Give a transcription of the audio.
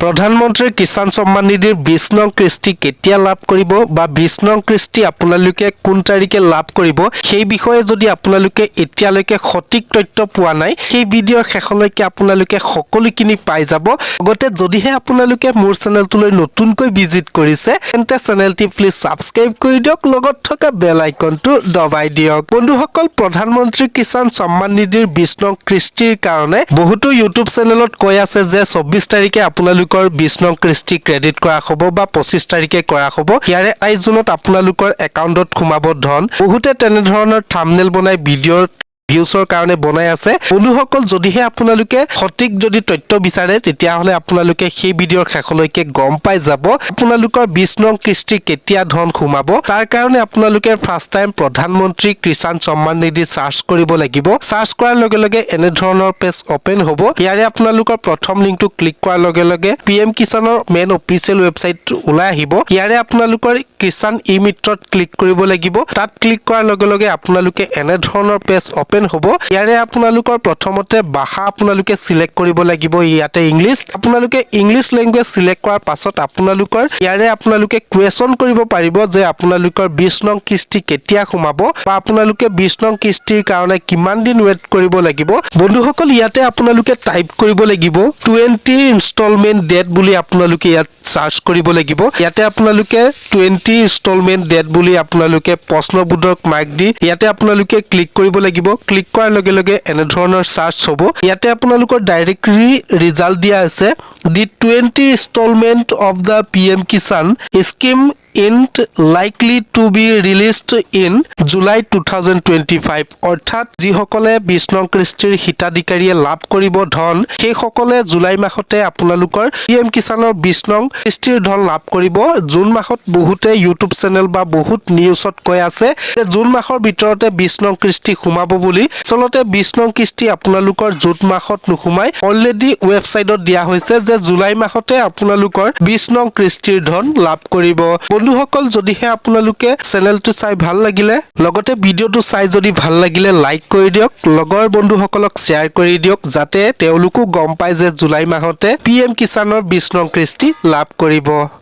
প্ৰধানমন্ত্ৰীৰ কিষাণ সন্মান নিধিৰ বিছ কিস্তি কেতিয়া লাভ কৰিব বা বিছ কিস্তি আপোনালোকে কোন তাৰিখে লাভ কৰিব, সেই বিষয়ে যদি আপোনালোকে এতিয়ালৈকে সঠিক তথ্য পোৱা নাই, সেই ভিডিঅ'ৰ শেষলৈকে আপোনালোকে সকলোখিনি পাই যাব। লগতে যদিহে আপোনালোকে মোৰ চেনেলটোলৈ নতুনকৈ ভিজিট কৰিছে, তেন্তে চেনেলটি প্লিজ ছাবস্ক্ৰাইব কৰি দিয়ক, লগত থকা বেল আইকনটো দবাই দিয়ক। বন্ধুসকল প্ৰধানমন্ত্ৰী কিষাণ সন্মান নিধিৰ বিছ নং কিস্তিৰ কাৰণে বহুতো ইউটিউব চেনেলত কৈ আছে যে চৌব্বিছ তাৰিখে আপোনালোকৰ বিছ কিস্তি ক্ৰেডিট কৰা হ'ব বা পঁচিছ তাৰিখে কৰা হ'ব, ইয়াৰে আইচ জুনত আপোনালোকৰ একাউণ্টত সোমাব ধন। বহুতে তেনেধৰণৰ থামনেল বনাই ভিডিঅ'ৰ ভিউচৰ কাৰণে বনাই আছে। বন্ধুসকল, যদিহে আপোনালোকে সঠিক যদি তথ্য বিচাৰে, তেতিয়াহ'লে আপোনালোকে সেই ভিডিঅ'ৰ শেষলৈকে গম পাই যাব। আপোনালোকৰ বিছ নং কিস্তি কেতিয়া ধন সোমাব? তাৰ কাৰণে আপোনালোকে ফাৰ্ষ্ট টাইম প্ৰধানমন্ত্ৰী কিষাণ সন্মান নিধি চাৰ্চ কৰিব লাগিব। চাৰ্চ কৰাৰ লগে লগে এনেধৰণৰ পেজ অপেন হ'ব। ইয়াৰে আপোনালোকৰ প্ৰথম লিংকটো ক্লিক কৰাৰ লগে লগে পি এম কিষাণৰ মেইন অফিচিয়েল ৱেবছাইট ওলাই আহিব। ইয়াৰে আপোনালোকৰ কিষাণ ই মিত্ৰত ক্লিক কৰিব লাগিব। তাত ক্লিক কৰাৰ লগে লগে আপোনালোকে এনেধৰণৰ পেজ অপেন হ'ব। ইয়াৰে আপোনালোকৰ প্ৰথমতে ভাষা আপোনালোকে চিলেক্ট কৰিব ইয়াতে ইংলিছ আপোনালোকে ইংলিছ লেংগুৱেজ চিলেক্ট কৰাৰ পাছত আপোনালোকৰ ইয়াৰে আপোনালোকে কুৱেশ্যন কৰিব পাৰিব যে আপোনালোকৰ বিছ নং কিস্তি কেতিয়া সোমাব বা আপোনালোকে বিছ নং কিস্তিৰ কাৰণে কিমান দিন ৱেইট কৰিব লাগিব। বন্ধুসকল, ইয়াতে আপোনালোকে টাইপ কৰিব লাগিব টুৱেণ্টি ইনষ্টলমেণ্ট ডেট বুলি আপোনালোকে ইয়াত চাৰ্চ কৰিব লাগিব। ইয়াতে আপোনালোকে টুৱেণ্টি ইনষ্টলমেণ্ট ডেট বুলি আপোনালোকে প্ৰশ্নবোধক মাৰ্ক দি ইয়াতে আপোনালোকে ক্লিক কৰিব লাগিব। ক্লিক কৰাৰ লগে লগে এনেধৰণৰ চাৰ্চ হ'ব। ইয়াতে আপোনালোকৰ ডাইৰেক্টলি ৰিজাল্ট দিয়া আছে। The twenty installment of the P M Kisan scheme int likely to be released in July two thousand twenty five অৰ্থাৎ যিসকলে বিছ নং কিস্তিৰ হিতাধিকাৰীয়ে লাভ কৰিব ধন, সেইসকলে জুলাই মাহতে আপোনালোকৰ পি এম কিষাণৰ বিছ নং ধন লাভ কৰিব। জুন মাহত বহুতে ইউটিউব চেনেল বা বহুত নিউজত কৈ আছে যে জুন মাহৰ ভিতৰতে বিছ নং কিস্তি সোমাব বুলি আচলতে বিছ নং কিস্তি আপোনালোকৰ জুন মাহত নোসোমাই অলৰেডি ৱেবছাইটত দিয়া হৈছে যে জুলাই মাহতে আপোনালোকৰ বিছ নং কিস্তিৰ ধন লাভ কৰিব। বন্ধুসকল, যদিহে আপোনালোকে চেনেলটো চাই ভালো লাগিলে, লগতে ভিডিঅ'টো চাই যদি ভালো লাগিলে লাইক কৰি দিয়ক, লগৰ বন্ধুসকলক শ্বেয়াৰ কৰি দিয়ক, যাতে তেওঁলোকো গম পায় যে জুলাই মাহতে পি এম কিষাণৰ বিছ নং কিস্তি লাভ কৰিব।